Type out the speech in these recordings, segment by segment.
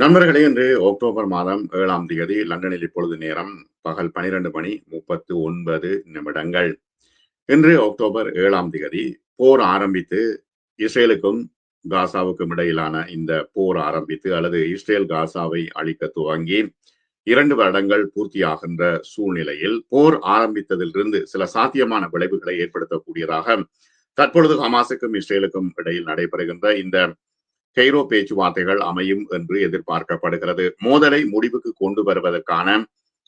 நண்பர்களே இன்று அக்டோபர் மாதம் ஏழாம் தேதி லண்டனில் இப்பொழுது நேரம் பகல் பனிரெண்டு மணி முப்பத்து ஒன்பது நிமிடங்கள். இன்று அக்டோபர் ஏழாம் தேதி போர் ஆரம்பித்து இஸ்ரேலுக்கும் காசாவுக்கும் இடையிலான இந்த போர் ஆரம்பித்து அல்லது இஸ்ரேல் காசாவை அழிக்க துவங்கி இரண்டு வருடங்கள் பூர்த்தியாகின்ற சூழ்நிலையில் போர் ஆரம்பித்ததிலிருந்து சில சாத்தியமான விளைவுகளை ஏற்படுத்தக்கூடியதாக தற்பொழுது ஹமாஸுக்கும் இஸ்ரேலுக்கும் இடையில் நடைபெறுகின்ற இந்த கைரோ பேச்சுவார்த்தைகள் அமையும் என்று எதிர்பார்க்கப்படுகிறது. மோதலை முடிவுக்கு கொண்டு வருவதற்கான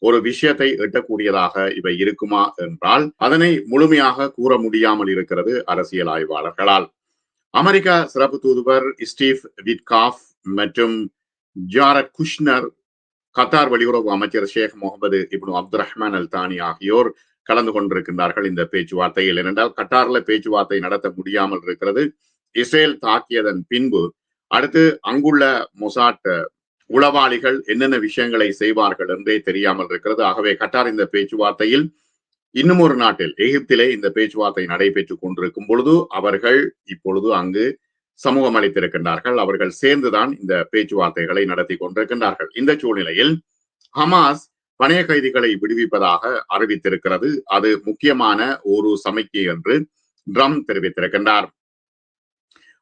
ஒரு விஷயத்தை எட்டக்கூடியதாக இவை இருக்குமா என்றால் அதனை முழுமையாக கூற முடியாமல் இருக்கிறது அரசியல் ஆய்வாளர்களால். அமெரிக்கா சிறப்பு தூதுவர் ஸ்டீவ் விட்காஃப் மற்றும் ஜாரட் குஷ்னர் கத்தார் வெளியுறவு அமைச்சர் ஷேக் முகமது இப்னு அப்துல் ரஹ்மான் அல் தானி ஆகியோர் கலந்து கொண்டிருக்கின்றார்கள் இந்த பேச்சுவார்த்தையில். ஏனென்றால் கட்டார்ல பேச்சுவார்த்தை நடத்த முடியாமல் இருக்கிறது. இஸ்ரேல் தாக்கியதன் பின்பு அடுத்து அங்குள்ள மொசாட் உளவாளிகள் என்னென்ன விஷயங்களை செய்வார்கள் என்றே தெரியாமல் இருக்கிறது. ஆகவே கட்டார் இந்த பேச்சுவார்த்தையில் இன்னும் ஒரு நாட்டில் எகிப்திலே இந்த பேச்சுவார்த்தை நடைபெற்றுக் கொண்டிருக்கும் பொழுது அவர்கள் இப்பொழுது அங்கு சமூகம் அளித்திருக்கின்றார்கள். அவர்கள் சேர்ந்துதான் இந்த பேச்சுவார்த்தைகளை நடத்தி கொண்டிருக்கின்றார்கள். இந்த சூழ்நிலையில் ஹமாஸ் பணைய கைதிகளை விடுவிப்பதாக அறிவித்திருக்கிறது. அது முக்கியமான ஒரு சமிக்கை என்று ட்ரம் தெரிவித்திருக்கின்றார்.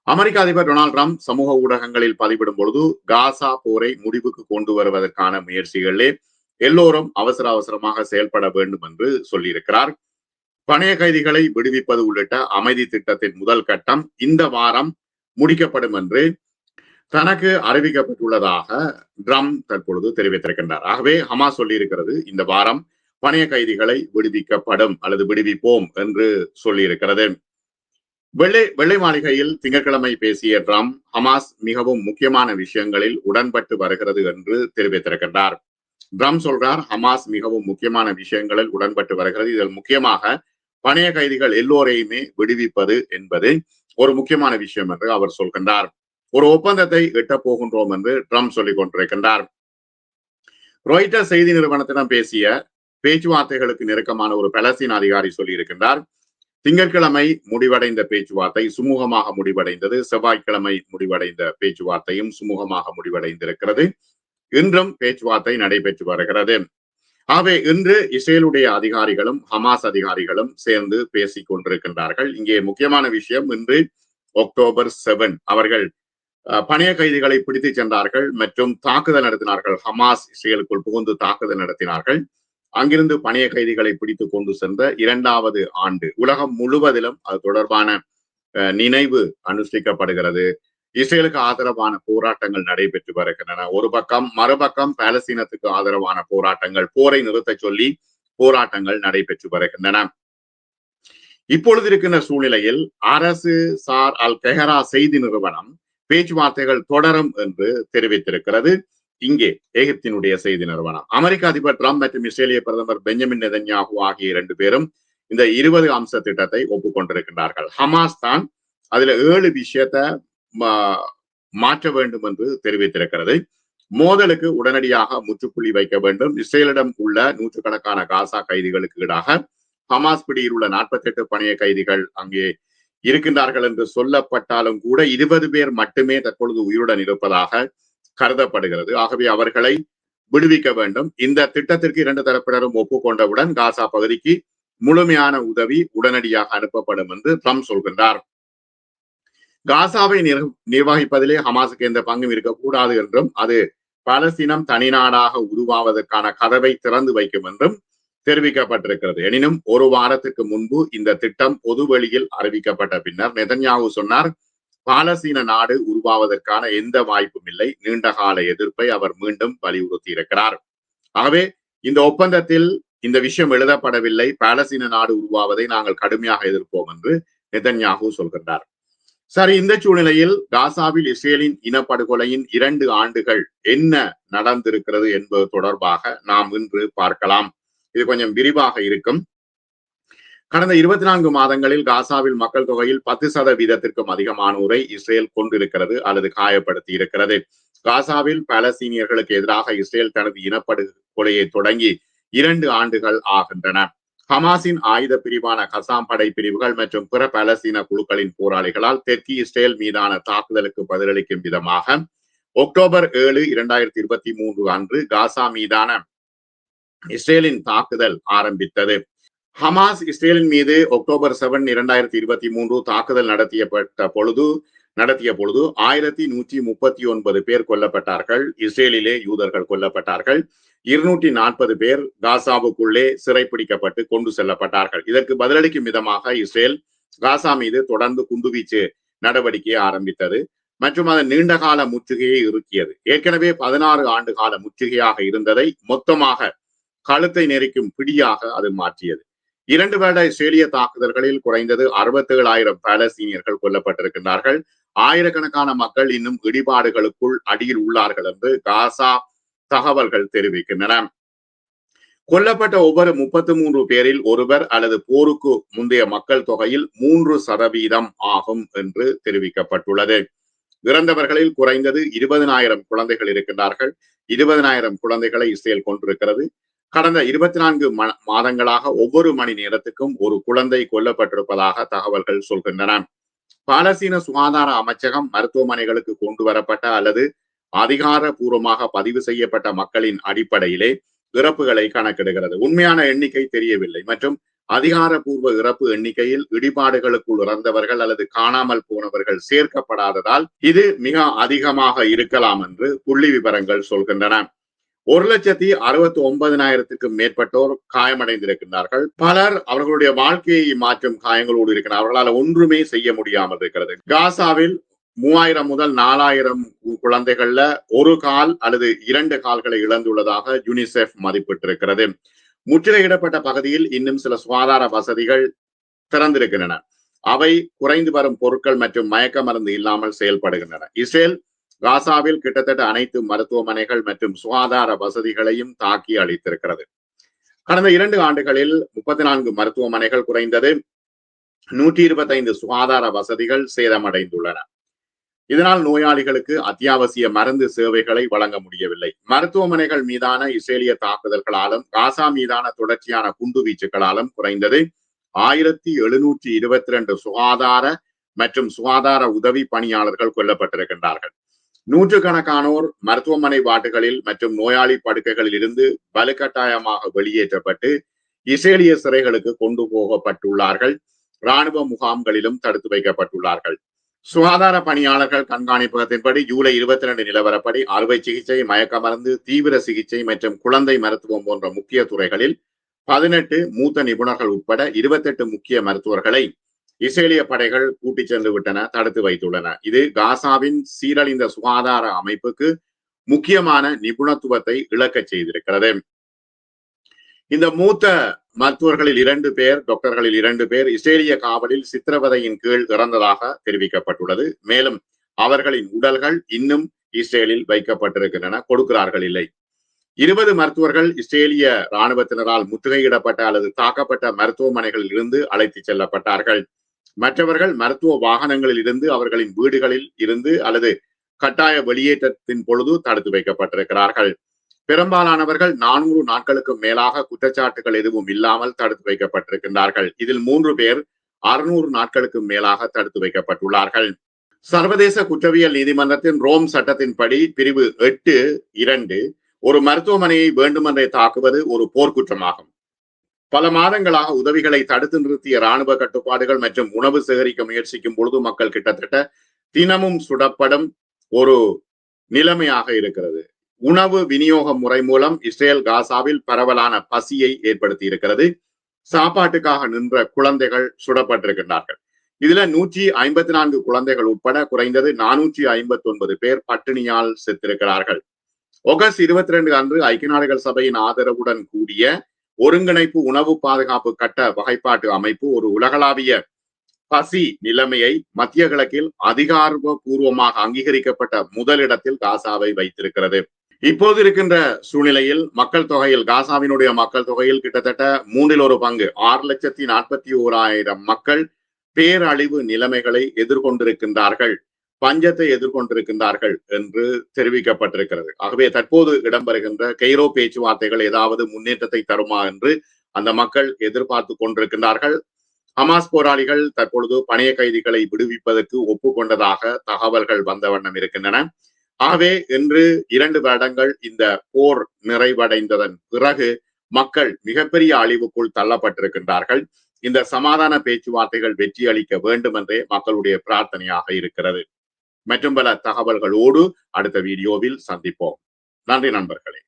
அமெரிக்க அதிபர் டொனால்டு ட்ரம்ப் சமூக ஊடகங்களில் பதிவிடும் பொழுது காசா போரை முடிவுக்கு கொண்டு வருவதற்கான முயற்சிகளிலே எல்லோரும் அவசர அவசரமாக செயல்பட வேண்டும் என்று சொல்லியிருக்கிறார். பணைய கைதிகளை விடுவிப்பது உள்ளிட்ட அமைதி திட்டத்தின் முதல் கட்டம் இந்த வாரம் முடிக்கப்படும் என்று தனக்கு அறிவிக்கப்பட்டுள்ளதாக ட்ரம் தற்பொழுது தெரிவித்திருக்கின்றார். ஆகவே ஹமா சொல்லியிருக்கிறது இந்த வாரம் பணைய கைதிகளை விடுவிக்கப்படும் அல்லது விடுவிப்போம் என்று சொல்லியிருக்கிறது. வெள்ளை வெள்ளை மாளிகையில் திங்கட்கிழமை பேசிய ட்ரம்ப் ஹமாஸ் மிகவும் முக்கியமான விஷயங்களில் உடன்பட்டு வருகிறது என்று தெரிவித்திருக்கின்றார். ட்ரம்ப் சொல்றார் ஹமாஸ் மிகவும் முக்கியமான விஷயங்களில் உடன்பட்டு வருகிறது. இதில் முக்கியமாக பணைய கைதிகள் எல்லோரையுமே விடுவிப்பது என்பது ஒரு முக்கியமான விஷயம் என்று அவர் சொல்கின்றார். ஒரு ஒப்பந்தத்தை எட்டப் போகின்றோம் என்று ட்ரம்ப் சொல்லிக் கொண்டிருக்கின்றார். ரொய்டர் செய்தி நிறுவனத்திடம் பேசிய பேச்சுவார்த்தைகளுக்கு நெருக்கமான ஒரு பலஸ்தீன் அதிகாரி சொல்லியிருக்கின்றார். திங்கட்கிழமை முடிவடைந்த பேச்சுவார்த்தை சுமூகமாக முடிவடைந்தது. செவ்வாய்க்கிழமை முடிவடைந்த பேச்சுவார்த்தையும் சுமூகமாக முடிவடைந்திருக்கிறது. இன்றும் பேச்சுவார்த்தை நடைபெற்று வருகிறது. ஆகவே இன்று இஸ்ரேலுடைய அதிகாரிகளும் ஹமாஸ் அதிகாரிகளும் சேர்ந்து பேசிக் கொண்டிருக்கின்றார்கள். இங்கே முக்கியமான விஷயம் இன்று அக்டோபர் செவன் அவர்கள் பணைய கைதிகளை பிடித்துச் சென்றார்கள் மற்றும் தாக்குதல் நடத்தினார்கள். ஹமாஸ் இஸ்ரேலுக்குள் புகுந்து தாக்குதல் நடத்தினார்கள். அங்கிருந்து பணைய கைதிகளை பிடித்து கொண்டு சென்ற இரண்டாவது ஆண்டு. உலகம் முழுவதிலும் அது தொடர்பான நினைவு அனுஷ்டிக்கப்படுகிறது. இஸ்ரேலுக்கு ஆதரவான போராட்டங்கள் நடைபெற்று வருகின்றன. ஒரு பக்கம் மறுபக்கம் பாலஸ்தீனத்துக்கு ஆதரவான போராட்டங்கள் போரை நிறுத்த சொல்லி போராட்டங்கள் நடைபெற்று வருகின்றன. இப்பொழுது இருக்கின்ற சூழ்நிலையில் அரசு சார் அல் கெஹரா செய்தி நிறுவனம் பேச்சுவார்த்தைகள் தொடரும் என்று தெரிவித்திருக்கிறது. இங்கே ஏகத்தினுடைய செய்தி நிறுவனம். அமெரிக்க அதிபர் டிரம்ப் மற்றும் இஸ்ரேலிய பிரதமர் பெஞ்சமின் நெதன்யாகு ஆகிய இரண்டு பேரும் இந்த இருபது அம்ச திட்டத்தை ஒப்புக்கொண்டிருக்கின்றார்கள். ஹமாஸ் தான் அதுல ஏழு விஷயத்த மாற்ற வேண்டும் என்று தெரிவித்திருக்கிறது. மோதலுக்கு உடனடியாக முற்றுப்புள்ளி வைக்க வேண்டும். இஸ்ரேலிடம் உள்ள நூற்றுக்கணக்கான காசா கைதிகளுக்கு ஈடாக ஹமாஸ் பிடியில் உள்ள நாற்பத்தி எட்டு பணைய கைதிகள் அங்கே இருக்கின்றார்கள் என்று சொல்லப்பட்டாலும் கூட இருபது பேர் மட்டுமே தற்பொழுது உயிருடன் இருப்பதாக கருதப்படுகிறது. ஆகவே அவர்களை விடுவிக்க வேண்டும். இந்த திட்டத்திற்கு இரண்டு தரப்பினரும் ஒப்புக்கொண்டவுடன் காசா பகுதிக்கு முழுமையான உதவி உடனடியாக அனுப்பப்படும் என்று ட்ரம்ப் சொல்கின்றார். காசாவை நிர்வகிப்பதிலே ஹமாஸுக்கு எந்த பங்கும் இருக்கக்கூடாது என்றும் அது பாலஸ்தீனம் தனிநாடாக உருவாவதற்கான கதவை திறந்து வைக்கும் என்றும் தெரிவிக்கப்பட்டிருக்கிறது. எனினும் ஒரு வாரத்துக்கு முன்பு இந்த திட்டம் பொதுவெளியில் அறிவிக்கப்பட்ட பின்னர் நெதன்யாகு சொன்னார் பாலஸ்தீன நாடு உருவாவதற்கான எந்த வாய்ப்பும் இல்லை. நீண்டகால எதிர்ப்பை அவர் மீண்டும் வலியுறுத்தி இருக்கிறார் ஆகவே இந்த ஒப்பந்தத்தில் இந்த விஷயம் எழுதப்படவில்லை. பாலஸ்தீன நாடு உருவாவதை நாங்கள் கடுமையாக எதிர்ப்போம் என்று நெதன்யாகு சொல்கின்றார். சரி இந்த சூழ்நிலையில் காசாவில் இஸ்ரேலின் இனப்படுகொலையின் இரண்டு ஆண்டுகள் என்ன நடந்திருக்கிறது என்பது தொடர்பாக நாம் இன்று பார்க்கலாம். இது கொஞ்சம் விரிவாக இருக்கும். கடந்த இருபத்தி நான்கு மாதங்களில் காசாவில் மக்கள் தொகையில் பத்து சதவீதத்திற்கும் அதிகமானோரை இஸ்ரேல் கொண்டிருக்கிறது அல்லது காயப்படுத்தி இருக்கிறது. காசாவில் பாலஸ்தீனியர்களுக்கு எதிராக இஸ்ரேல் தனது இனப்படுகொலையை தொடங்கி இரண்டு ஆண்டுகள் ஆகின்றன. ஹமாஸின் ஆயுத பிரிவான கசாம் படை பிரிவுகள் மற்றும் பிற பாலஸ்தீன குழுக்களின் போராளிகளால் தெற்கு இஸ்ரேல் மீதான தாக்குதலுக்கு பதிலளிக்கும் விதமாக அக்டோபர் ஏழு இரண்டாயிரத்தி இருபத்தி மூன்று அன்று காசா மீதான இஸ்ரேலின் தாக்குதல் ஆரம்பித்தது. ஹமாஸ் இஸ்ரேலின் மீது அக்டோபர் செவன் இரண்டாயிரத்தி இருபத்தி மூன்று தாக்குதல் நடத்தியப்பட்ட பொழுது நடத்திய பொழுது ஆயிரத்தி நூற்றி முப்பத்தி ஒன்பது பேர் கொல்லப்பட்டார்கள். இஸ்ரேலிலே யூதர்கள் கொல்லப்பட்டார்கள். இருநூற்றி நாற்பது பேர் காசாவுக்குள்ளே சிறைப்பிடிக்கப்பட்டு கொண்டு செல்லப்பட்டார்கள். இதற்கு பதிலளிக்கும் விதமாக இஸ்ரேல் காசா மீது தொடர்ந்து குண்டுவீச்சு நடவடிக்கையை ஆரம்பித்தது. மற்றும் அதன் நீண்டகால முற்றுகையை இறுக்கியது. ஏற்கனவே பதினாறு ஆண்டு கால முற்றுகையாக இருந்ததை மொத்தமாக கழுத்தை நெரிக்கும் பிடியாக அது மாற்றியது. இரண்டு வருட இஸ்ரேலிய தாக்குதல்களில் குறைந்தது அறுபத்தி ஏழாயிரம் பாலஸ்தீனியர்கள் கொல்லப்பட்டிருக்கின்றார்கள். ஆயிரக்கணக்கான மக்கள் இன்னும் இடிபாடுகளுக்குள் அடியில் உள்ளார்கள் என்று காசா தகவல்கள் தெரிவிக்கின்றன. கொல்லப்பட்ட ஒவ்வொரு முப்பத்தி மூன்று பேரில் ஒருவர் அல்லது போருக்கு முந்தைய மக்கள் தொகையில் மூன்று சதவீதம் ஆகும் என்று தெரிவிக்கப்பட்டுள்ளது. இறந்தவர்களில் குறைந்தது இருபதனாயிரம் குழந்தைகள் இருக்கின்றார்கள். இருபதனாயிரம் குழந்தைகளை இஸ்ரேல் கொண்டிருக்கிறது. கடந்த இருபத்தி நான்கு மாதங்களாக ஒவ்வொரு மணி நேரத்துக்கும் ஒரு குழந்தை கொல்லப்பட்டிருப்பதாக தகவல்கள் சொல்கின்றன. பாலஸ்தீன சுகாதார அமைச்சகம் மருத்துவமனைகளுக்கு கொண்டு வரப்பட்ட அல்லது அதிகாரபூர்வமாக பதிவு செய்யப்பட்ட மக்களின் அடிப்படையிலே இறப்புகளை கணக்கிடுகிறது. உண்மையான எண்ணிக்கை தெரியவில்லை. மற்றும் அதிகாரபூர்வ இறப்பு எண்ணிக்கையில் இடிபாடுகளுக்குள் இறந்தவர்கள் அல்லது காணாமல் போனவர்கள் சேர்க்கப்படாததால் இது மிக அதிகமாக இருக்கலாம் என்று புள்ளி விவரங்கள் சொல்கின்றன. ஒரு லட்சத்தி அறுபத்தி ஒன்பதினாயிரத்துக்கும் மேற்பட்டோர் காயமடைந்திருக்கின்றார்கள் பலர் அவர்களுடைய வாழ்க்கையை மாற்றும் காயங்களோடு இருக்கிறார் அவர்களால் ஒன்றுமே செய்ய முடியாமல் இருக்கிறது. காசாவில் மூவாயிரம் முதல் நாலாயிரம் குழந்தைகள்ல ஒரு கால் அல்லது இரண்டு கால்களை இழந்துள்ளதாக யுனிசெஃப் மதிப்பிட்டிருக்கிறது. முற்றுகையிடப்பட்ட பகுதியில் இன்னும் சில சுகாதார வசதிகள் திறந்திருக்கின்றன. அவை குறைந்து வரும் பொருட்கள் மற்றும் மயக்க மருந்து இல்லாமல் செயல்படுகின்றன. இஸ்ரேல் காசாவில் கிட்டத்தட்ட அனைத்து மருத்துவமனைகள் மற்றும் சுகாதார வசதிகளையும் தாக்கி அளித்திருக்கிறது. கடந்த இரண்டு ஆண்டுகளில் முப்பத்தி நான்கு மருத்துவமனைகள் குறைந்தது நூற்றி இருபத்தைந்து சுகாதார வசதிகள் சேதமடைந்துள்ளன. இதனால் நோயாளிகளுக்கு அத்தியாவசிய மருந்து சேவைகளை வழங்க முடியவில்லை. மருத்துவமனைகள் மீதான இஸ்ரேலிய தாக்குதல்களாலும் காசா மீதான தொடர்ச்சியான குண்டுவீச்சுகளாலும் குறைந்தது ஆயிரத்தி எழுநூற்றி இருபத்தி ரெண்டு சுகாதார மற்றும் சுகாதார உதவி பணியாளர்கள் கொல்லப்பட்டிருக்கின்றார்கள். நூற்றுக்கணக்கானோர் மருத்துவமனை வார்டுகளில் மற்றும் நோயாளி படுக்கைகளில் இருந்து வலுக்கட்டாயமாக வெளியேற்றப்பட்டு இஸ்ரேலிய சிறைகளுக்கு கொண்டு போகப்பட்டுள்ளார்கள். இராணுவ முகாம்களிலும் தடுத்து வைக்கப்பட்டுள்ளார்கள். சுகாதார பணியாளர்கள் கண்காணிப்பகத்தின்படி ஜூலை இருபத்தி ரெண்டு நிலவரப்படி அறுவை சிகிச்சை மயக்க மருந்து தீவிர சிகிச்சை மற்றும் குழந்தை மருத்துவம் போன்ற முக்கிய துறைகளில் பதினெட்டு மூத்த நிபுணர்கள் உட்பட இருபத்தெட்டு முக்கிய மருத்துவர்களை இஸ்ரேலிய படைகள் கூட்டிச் சென்று விட்டன தடுத்து வைத்துள்ளன. இது காசாவின் சீரழிந்த சுகாதார அமைப்புக்கு முக்கியமான நிபுணத்துவத்தை இழக்கச் செய்திருக்கிறது. இந்த மூத்த மருத்துவர்களில் இரண்டு பேர் டாக்டர்களில் இரண்டு பேர் இஸ்ரேலிய காவலில் சித்திரவதையின் கீழ் இறந்ததாக தெரிவிக்கப்பட்டுள்ளது. மேலும் அவர்களின் உடல்கள் இன்னும் இஸ்ரேலில் வைக்கப்பட்டிருக்கின்றன கொடுக்கிறார்கள் இல்லை. இருபது மருத்துவர்கள் இஸ்ரேலிய இராணுவத்தினரால் முற்றுகையிடப்பட்ட அல்லது தாக்கப்பட்ட மருத்துவமனைகளில் இருந்து அழைத்துச் செல்லப்பட்டார்கள். மற்றவர்கள் மருத்துவ வாகனங்களில் இருந்து அவர்களின் வீடுகளில் இருந்து அல்லது கட்டாய வெளியேற்றத்தின் பொழுது தடுத்து வைக்கப்பட்டிருக்கிறார்கள். பெரும்பாலானவர்கள் நானூறு நாட்களுக்கு மேலாக குற்றச்சாட்டுகள் எதுவும் இல்லாமல் தடுத்து வைக்கப்பட்டிருக்கின்றார்கள். இதில் மூன்று பேர் அறுநூறு நாட்களுக்கு மேலாக தடுத்து வைக்கப்பட்டுள்ளார்கள். சர்வதேச குற்றவியல் நீதிமன்றத்தின் ரோம் சட்டத்தின்படி பிரிவு எட்டு இரண்டு ஒரு மருத்துவமனையை வேண்டுமென்றே தாக்குவது ஒரு போர்க்குற்றமாகும். பல மாதங்களாக உதவிகளை தடுத்து நிறுத்திய ராணுவ கட்டுப்பாடுகள் மற்றும் உணவு சேகரிக்க முயற்சிக்கும் பொழுது மக்கள் கிட்டத்தட்ட தினமும் சுடப்படும் ஒரு நிலைமையாக இருக்கிறது. உணவு விநியோக முறை மூலம் இஸ்ரேல் காசாவில் பரவலான பசியை ஏற்படுத்தி இருக்கிறது. சாப்பாட்டுக்காக நின்ற குழந்தைகள் சுடப்பட்டிருக்கின்றார்கள். இதுல நூற்றி ஐம்பத்தி நான்கு குழந்தைகள் உட்பட குறைந்தது நானூற்றி ஐம்பத்தி ஒன்பது பேர் பட்டினியால் செத்திருக்கிறார்கள். ஆகஸ்ட் இருபத்தி ரெண்டு அன்று ஐக்கிய நாடுகள் சபையின் ஆதரவுடன் கூடிய ஒருங்கிணைப்பு உணவு பாதுகாப்பு கட்ட வகைப்பாட்டு அமைப்பு ஒரு உலகளாவிய பசி நிலைமையை மத்திய கிழக்கில் அதிகாரபூர்வமாக அங்கீகரிக்கப்பட்ட முதலிடத்தில் காசாவை வைத்திருக்கிறது. இப்போது இருக்கின்ற சூழ்நிலையில் மக்கள் தொகையில் காசாவினுடைய மக்கள் தொகையில் கிட்டத்தட்ட மூன்றில் ஒரு பங்கு ஆறு லட்சத்தி நாற்பத்தி ஓராயிரம் மக்கள் பேரழிவு நிலைமைகளை எதிர்கொண்டிருக்கின்றார்கள். பஞ்சத்தை எதிர்கொண்டிருக்கின்றார்கள் என்று தெரிவிக்கப்பட்டிருக்கிறது. ஆகவே தற்போது இடம்பெறுகின்ற கைரோ பேச்சுவார்த்தைகள் ஏதாவது முன்னேற்றத்தை தருமா என்று அந்த மக்கள் எதிர்பார்த்து கொண்டிருக்கின்றார்கள். ஹமாஸ் போராளிகள் தற்பொழுது பணைய கைதிகளை விடுவிப்பதற்கு ஒப்புக்கொண்டதாக தகவல்கள் வந்த வண்ணம் இருக்கின்றன. ஆகவே இன்று இரண்டு வருடங்கள் இந்த போர் நிறைவடைந்ததன் பிறகு மக்கள் மிகப்பெரிய அழிவுக்குள் தள்ளப்பட்டிருக்கின்றார்கள். இந்த சமாதான பேச்சுவார்த்தைகள் வெற்றி அளிக்க வேண்டும் என்றே மக்களுடைய பிரார்த்தனையாக இருக்கிறது. மற்றும் பல தகவல்களோடு அடுத்த வீடியோவில் சந்திப்போம். நன்றி நண்பர்களே.